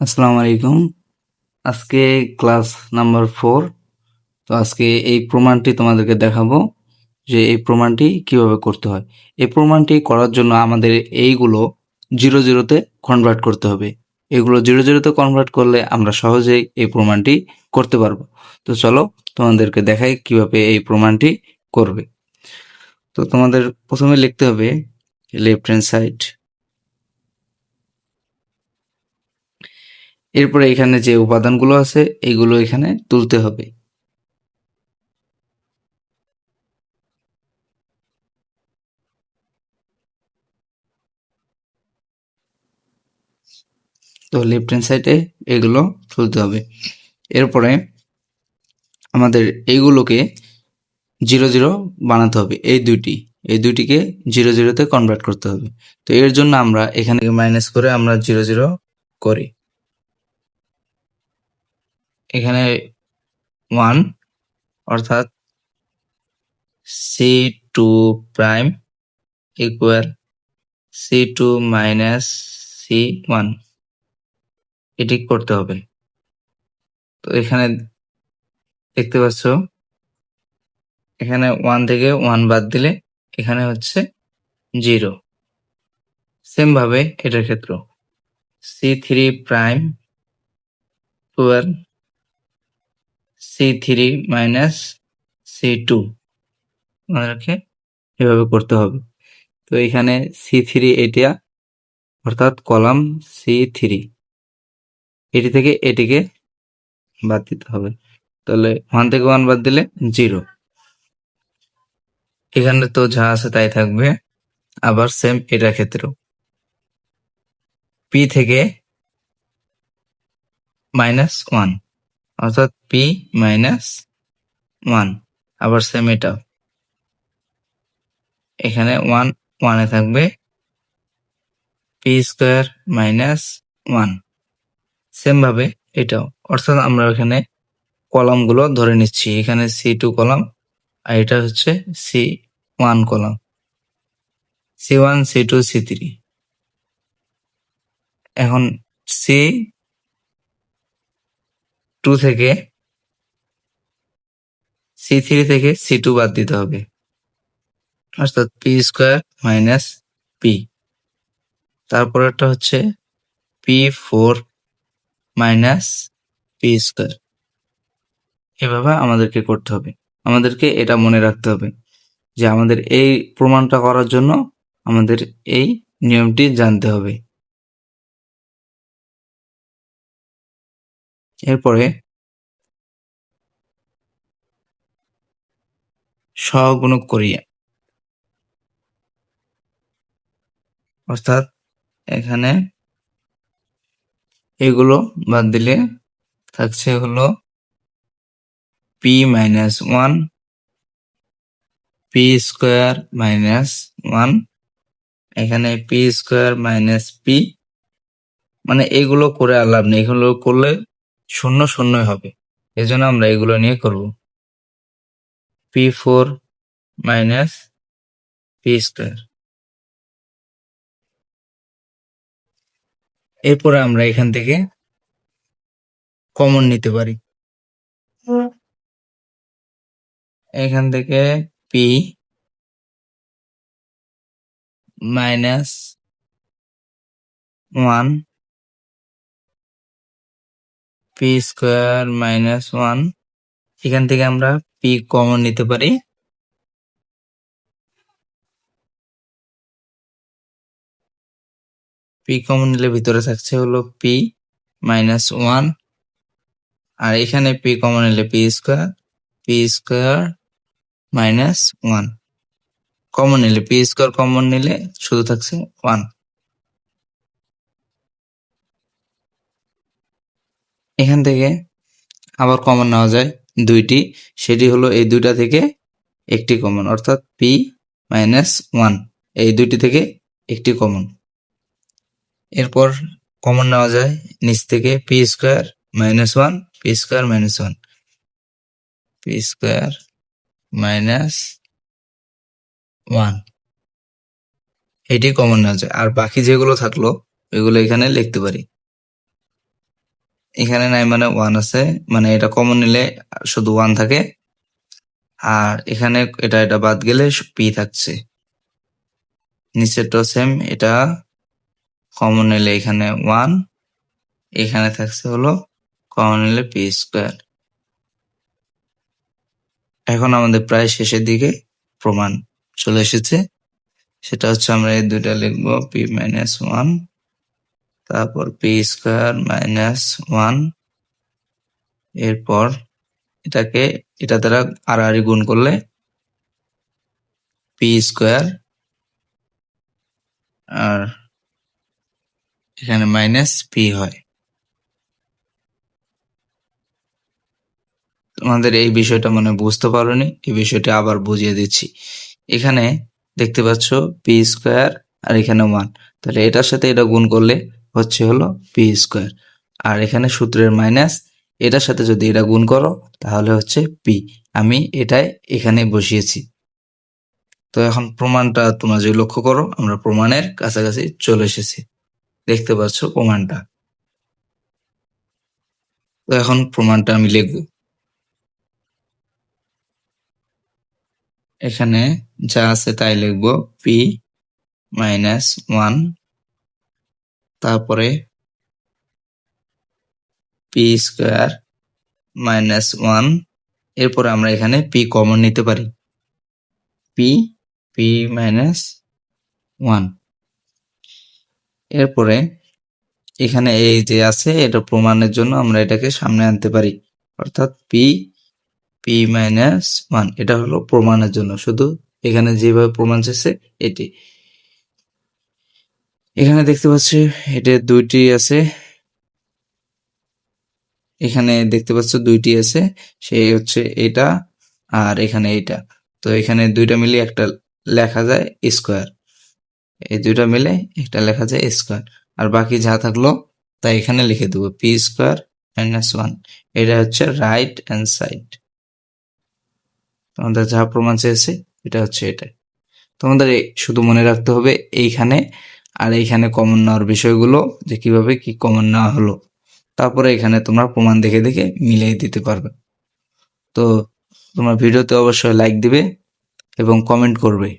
আসসালামু আলাইকুম। আজকে ক্লাস নাম্বার ফোর। তো আজকে এই প্রমাণটি তোমাদেরকে দেখাবো যে এই প্রমাণটি কীভাবে করতে হয়। এই প্রমাণটি করার জন্য আমাদের এইগুলো জিরো জিরোতে কনভার্ট করতে হবে। এগুলো জিরো জিরোতে কনভার্ট করলে আমরা সহজেই এই প্রমাণটি করতে পারব। তো চলো তোমাদেরকে দেখাই কীভাবে এই প্রমাণটি করবে। তো তোমাদের প্রথমে লিখতে হবে লেফট হ্যান্ড সাইড এরপরে এখানে যে উপাদানগুলো আছে, এগুলো এখানে তুলতে হবে। তো লেফট হ্যান্ড সাইডে এগুলো তুলতে হবে। এরপরে আমাদের এইগুলোকে জিরো জিরো বানাতে হবে, এই দুইটি। এই দুইটিকে জিরো জিরোতে কনভার্ট করতে হবে। তো এর জন্য আমরা এখানে মাইনাস করে আমরা জিরো জিরো করি। এখানে ওয়ান অর্থাৎ C two prime equal C two minus C one এটি করতে হবে। তো এখানে দেখতে পাচ্ছ, এখানে ওয়ান থেকে ওয়ান বাদ দিলে এখানে হচ্ছে জিরো সেম ভাবে এটার ক্ষেত্র। C three prime twelve C three minus C two আমাদেরকে এভাবে করতে হবে। তো এখানে সি থ্রি এটা, অর্থাৎ কলাম সি থ্রি এটি থেকে এটিকে বাদ দিতে হবে। তাহলে ওয়ান থেকে ওয়ান বাদ দিলে জিরো এখানে তো যা আছে তাই থাকবে। আবার সেম এটার ক্ষেত্রেও। পি থেকে মাইনাস ওয়ান অর্থাৎ পি মাইনাস ওয়ান আবার সেম এটা। এখানে ওয়ান ওয়ানে থাকবে P square minus one same ভাবে এটাও। অর্থাৎ আমরা এখানে কলামগুলো ধরে নিচ্ছি। এখানে সি টু কলাম আর এটা হচ্ছে C one column C one C two C three এখন সি টু থেকে সি থ্রি থেকে সি টু বাদ দিতে হবে। অর্থাৎ পি স্কোয়ার মাইনাস পি তারপরেরটা হচ্ছে P four minus P square এভাবে আমাদেরকে করতে হবে। আমাদেরকে এটা মনে রাখতে হবে যে আমাদের এই প্রমাণটা করার জন্য আমাদের এই নিয়মটি জানতে হবে। এরপরে সহগুণক করিয়া অর্থাৎ এখানে এগুলো বাদ দিলে থাকছে হলো P minus one P square minus one এখানে পি স্কোয়ার মাইনাস পি মানে এগুলো করে আর লাভ নেই। এগুলো করলে শূন্য শূন্যই হবে। এজন্য আমরা এগুলো নিয়ে করব। P four minus P square. এরপরে আমরা এখান থেকে কমন নিতে পারি। এখান থেকে P minus one P square minus one এখান থেকে আমরা পি কমন নিতে পারি। পি কমন নিলে ভিতরে থাকছে হলো পি মাইনাস ওয়ান আর এখানে পি কমন নিলে P square P square minus one common নিলে পি স্কোয়ার কমন নিলে শুধু থাকছে ওয়ান এখান থেকে আবার কমন নেওয়া যায় দুইটি। সেটি হলো এই দুইটা থেকে একটি কমন অর্থাৎ পি মাইনাস ওয়ান এই দুইটি থেকে একটি কমন এরপর কমন নেওয়া যায় নিচ থেকে P square minus one P square minus one P square minus one এটি কমন নেওয়া যায়। আর বাকি যেগুলো থাকল এগুলো এখানে লিখতে পারি। এখানে নাই মানে ওয়ান আছে। মানে এটা কমন নিলে শুধু ওয়ান থাকে। আর এখানে এটা এটা বাদ গেলে পি থাকছে। নিচেরটাও সেম এটা কমন নিলে এখানে ওয়ান এখানে থাকছে হলো কমন নিলে পি স্কোয়ার এখন আমাদের প্রায় শেষের দিকে প্রমাণ চলে এসেছে। সেটা হচ্ছে আমরা এই দুইটা লিখব, পি মাইনাস ওয়ান তারপর পি স্কোয়ার মাইনাস ওয়ান এরপর এটাকে, এটা দ্বারা আড়াআড়ি গুণ করলে পি স্কোয়ার আর এখানে মাইনাস পি হয়। তোমাদের এই বিষয়টা মনে বুঝতে পারোনি, এই বিষয়টা আবার বুঝিয়ে দিচ্ছি। এখানে দেখতে পাচ্ছ পি স্কোয়ার আর এখানে ওয়ান তাহলে এটার সাথে এটা গুণ করলে হচ্ছে হলো পি স্কোয়ার আর এখানে সূত্রের মাইনাস এটার সাথে যদি এটা গুণ করো, তাহলে হচ্ছে পি আমি এটাই এখানে বসিয়েছি। তো এখন প্রমাণটা তোমরা যদি লক্ষ্য করো, আমরা প্রমাণের কাছাকাছি চলে এসেছি। দেখতে পাচ্ছ প্রমাণটা। তো এখন প্রমাণটা আমি লিখব। এখানে যা আছে তাই লিখব পি মাইনাস ওয়ান তারপরে পি স্কোয়ার মাইনাস ওয়ান এরপরে আমরা এখানে পি কমন নিতে পারি। পি পি মাইনাস ওয়ান এরপরে এখানে এই যে আছে, এটা প্রমাণের জন্য আমরা এটাকে সামনে আনতে পারি। অর্থাৎ পি পি মাইনাস ওয়ান এটা হলো প্রমাণের জন্য। শুধু এখানে যেভাবে প্রমাণ চেয়েছে এটি। এখানে দেখতে পাচ্ছি, এটা দুইটি আছে। এখানে দেখতে পাচ্ছ দুইটি আছে, সেই হচ্ছে এটা আর এখানে এইটা। তো এখানে দুইটা মিলে একটা লেখা যায় স্কোয়ার। এই দুইটা মিলে একটা লেখা যায় স্কোয়ার। আর বাকি যা থাকল, তা এখানে লিখে দেবো পি স্কোয়ার মাইনাস ওয়ান এটা হচ্ছে রাইট হ্যান্ড সাইড তোমাদের যা প্রমাণ চেয়েছে, এটা হচ্ছে এটা। তোমাদের শুধু মনে রাখতে হবে, এইখানে আর এইখানে কমন নেওয়ার বিষয়গুলো যে কীভাবে কি কমন নেওয়া হলো। তারপরে এখানে তোমরা প্রমাণ দেখে দেখে মিলিয়ে দিতে পারবে। তো তোমরা ভিডিওতে অবশ্যই লাইক দিবে এবং কমেন্ট করবে।